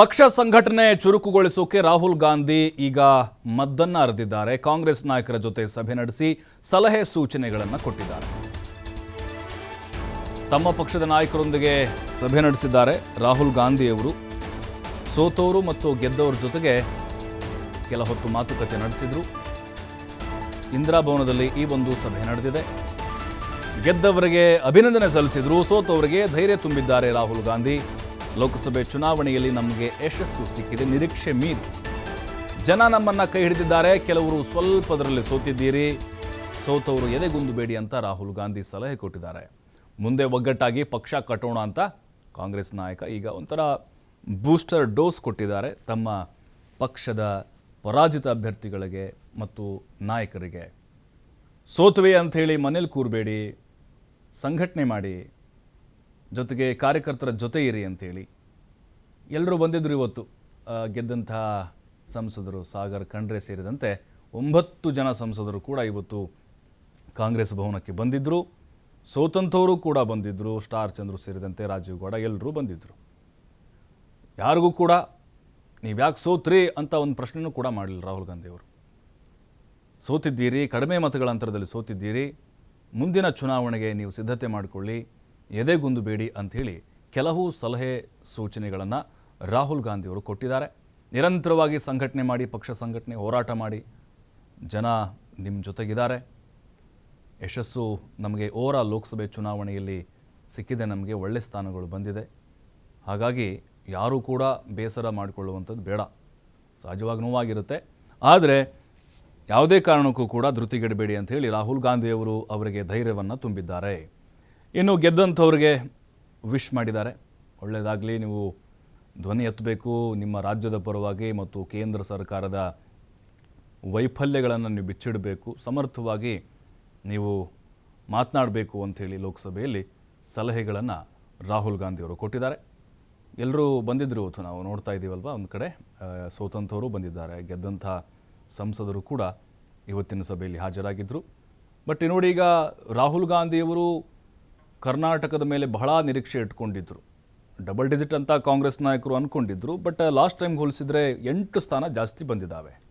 ಪಕ್ಷ ಸಂಘಟನೆ ಚುರುಕುಗೊಳಿಸೋಕೆ ರಾಹುಲ್ ಗಾಂಧಿ ಈಗ ಮದ್ದನ್ನ ಅರೆದಿದ್ದಾರೆ. ಕಾಂಗ್ರೆಸ್ ನಾಯಕರ ಜೊತೆ ಸಭೆ ನಡೆಸಿ ಸಲಹೆ ಸೂಚನೆಗಳನ್ನು ಕೊಟ್ಟಿದ್ದಾರೆ. ತಮ್ಮ ಪಕ್ಷದ ನಾಯಕರೊಂದಿಗೆ ಸಭೆ ನಡೆಸಿದ್ದಾರೆ ರಾಹುಲ್ ಗಾಂಧಿಯವರು ಸೋತೋರು ಮತ್ತು ಗೆದ್ದವರ ಜೊತೆಗೆ ಕೆಲ ಹೊತ್ತು ಮಾತುಕತೆ ನಡೆಸಿದ್ರು. ಇಂದಿರಾ ಭವನದಲ್ಲಿ ಈ ಒಂದು ಸಭೆ ನಡೆದಿದೆ. ಗೆದ್ದವರಿಗೆ ಅಭಿನಂದನೆ ಸಲ್ಲಿಸಿದ್ರು ಸೋತವರಿಗೆ ಧೈರ್ಯ ತುಂಬಿದ್ದಾರೆ ರಾಹುಲ್ ಗಾಂಧಿ. ಲೋಕಸಭೆ ಚುನಾವಣೆಯಲ್ಲಿ ನಮಗೆ ಯಶಸ್ಸು ಸಿಕ್ಕಿದೆ, ನಿರೀಕ್ಷೆ ಮೀರಿ. ಜನ ನಮ್ಮನ್ನ ಕೈ ಹಿಡಿದಿದ್ದಾರೆ, ಕೆಲವರು ಸ್ವಲ್ಪದರಲ್ಲಿ ಸೋತಿದ್ದೀರಿ, ಸೋತವರು ಎದೆಗುಂದುಬೇಡಿ ಅಂತ ರಾಹುಲ್ ಗಾಂಧಿ ಸಲಹೆ ಕೊಟ್ಟಿದ್ದಾರೆ. ಮುಂದೆ ಒಗ್ಗಟ್ಟಾಗಿ ಪಕ್ಷ ಕಟ್ಟೋಣ ಅಂತ ಕಾಂಗ್ರೆಸ್ ನಾಯಕ ಈಗ ಒಂಥರ ಬೂಸ್ಟರ್ ಡೋಸ್ ಕೊಟ್ಟಿದ್ದಾರೆ. ತಮ್ಮ ಪಕ್ಷದ ಪರಾಜಿತ ಅಭ್ಯರ್ಥಿಗಳಿಗೆ ಮತ್ತು ನಾಯಕರಿಗೆ. ಸೋತುವೆ ಅಂಥೇಳಿ ಮನೇಲಿ ಕೂರಬೇಡಿ, ಸಂಘಟನೆ ಮಾಡಿ ಜೊತೆಗೆ ಕಾರ್ಯಕರ್ತರ ಜೊತೆ ಇರಿ ಅಂತೇಳಿ. ಎಲ್ಲರೂ ಬಂದಿದ್ದರು ಇವತ್ತು. ಗೆದ್ದಂತಹ ಸಂಸದರು ಸಾಗರ್ ಖಂಡ್ರೆ ಸೇರಿದಂತೆ ಒಂಬತ್ತು ಜನ ಸಂಸದರು ಕೂಡ ಇವತ್ತು ಕಾಂಗ್ರೆಸ್ ಭವನಕ್ಕೆ ಬಂದಿದ್ದರು ಸೋತಂಥವರು ಕೂಡ ಬಂದಿದ್ದರು ಸ್ಟಾರ್ ಚಂದ್ರು ಸೇರಿದಂತೆ ರಾಜೀವ್ ಗೌಡ ಎಲ್ಲರೂ ಬಂದಿದ್ದರು ಯಾರಿಗೂ ಕೂಡ ನೀವು ಯಾಕೆ ಸೋತ್ರಿ ಅಂತ ಒಂದು ಪ್ರಶ್ನೆನೂ ಕೂಡ ಮಾಡಲಿಲ್ಲ ರಾಹುಲ್ ಗಾಂಧಿಯವರು ಸೋತಿದ್ದೀರಿ, ಕಡಿಮೆ ಮತಗಳ ಅಂತರದಲ್ಲಿ ಸೋತಿದ್ದೀರಿ, ಮುಂದಿನ ಚುನಾವಣೆಗೆ ನೀವು ಸಿದ್ಧತೆ ಮಾಡಿಕೊಳ್ಳಿ ಎದೆಗುಂದು ಬೇಡಿ ಅಂಥೇಳಿ ಕೆಲವು ಸಲಹೆ ಸೂಚನೆಗಳನ್ನು ರಾಹುಲ್ ಗಾಂಧಿಯವರು ಕೊಟ್ಟಿದ್ದಾರೆ. ನಿರಂತರವಾಗಿ ಸಂಘಟನೆ ಮಾಡಿ, ಪಕ್ಷ ಸಂಘಟನೆ ಹೋರಾಟ ಮಾಡಿ ಜನ ನಿಮ್ಮ ಜೊತೆಗಿದ್ದಾರೆ. ಯಶಸ್ಸು ನಮಗೆ ಓರ ಲೋಕಸಭೆ ಚುನಾವಣೆಯಲ್ಲಿ ಸಿಕ್ಕಿದೆ, ನಮಗೆ ಒಳ್ಳೆ ಸ್ಥಾನಗಳು ಬಂದಿದೆ. ಹಾಗಾಗಿ ಯಾರೂ ಕೂಡ ಬೇಸರ ಮಾಡಿಕೊಳ್ಳುವಂಥದ್ದು ಬೇಡ. ಸಹಜವಾಗಿ ನೋವಾಗಿರುತ್ತೆ. ಆದರೆ ಯಾವುದೇ ಕಾರಣಕ್ಕೂ ಕೂಡ ಧೃತಿಗೆಡಬೇಡಿ ಅಂತ ಹೇಳಿ ರಾಹುಲ್ ಗಾಂಧಿಯವರು ಅವರಿಗೆ ಧೈರ್ಯವನ್ನು ತುಂಬಿದ್ದಾರೆ. ಇನ್ನು ಗೆದ್ದಂಥವ್ರಿಗೆ ವಿಶ್ ಮಾಡಿದ್ದಾರೆ. ಒಳ್ಳೆಯದಾಗಲಿ ನೀವು ಧ್ವನಿ ಎತ್ತಬೇಕು. ನಿಮ್ಮ ರಾಜ್ಯದ ಪರವಾಗಿ ಮತ್ತು ಕೇಂದ್ರ ಸರ್ಕಾರದ ವೈಫಲ್ಯಗಳನ್ನು ನೀವು ಬಿಚ್ಚಿಡಬೇಕು. ಸಮರ್ಥವಾಗಿ ನೀವು ಮಾತನಾಡಬೇಕು ಅಂಥೇಳಿ ಲೋಕಸಭೆಯಲ್ಲಿ ಸಲಹೆಗಳನ್ನು ರಾಹುಲ್ ಗಾಂಧಿಯವರು ಕೊಟ್ಟಿದ್ದಾರೆ. ಎಲ್ಲರೂ ಬಂದಿದ್ದರು ಇವತ್ತು ನಾವು ನೋಡ್ತಾ ಇದ್ದೀವಲ್ವ? ಒಂದು ಕಡೆ ಸೋತಂಥವರು ಬಂದಿದ್ದಾರೆ. ಗೆದ್ದಂಥ ಸಂಸದರು ಕೂಡ ಇವತ್ತಿನ ಸಭೆಯಲ್ಲಿ ಹಾಜರಾಗಿದ್ದರು ಬಟ್ ನೋಡಿ ಈಗ ರಾಹುಲ್ ಗಾಂಧಿಯವರು ಕರ್ನಾಟಕದ ಮೇಲೆ ಬಹಳ ನಿರೀಕ್ಷೆ ಇಟ್ಕೊಂಡಿದ್ರು. ಡಬಲ್ ಡಿಜಿಟ್ ಅಂತ ಕಾಂಗ್ರೆಸ್ ನಾಯಕರು ಅಂದ್ಕೊಂಡಿದ್ರು ಬಟ್ ಲಾಸ್ಟ್ ಟೈಮ್ ಹೋಲಿಸಿದ್ರೆ ಎಂಟು ಸ್ಥಾನ ಜಾಸ್ತಿ ಬಂದಿದ್ದಾವೆ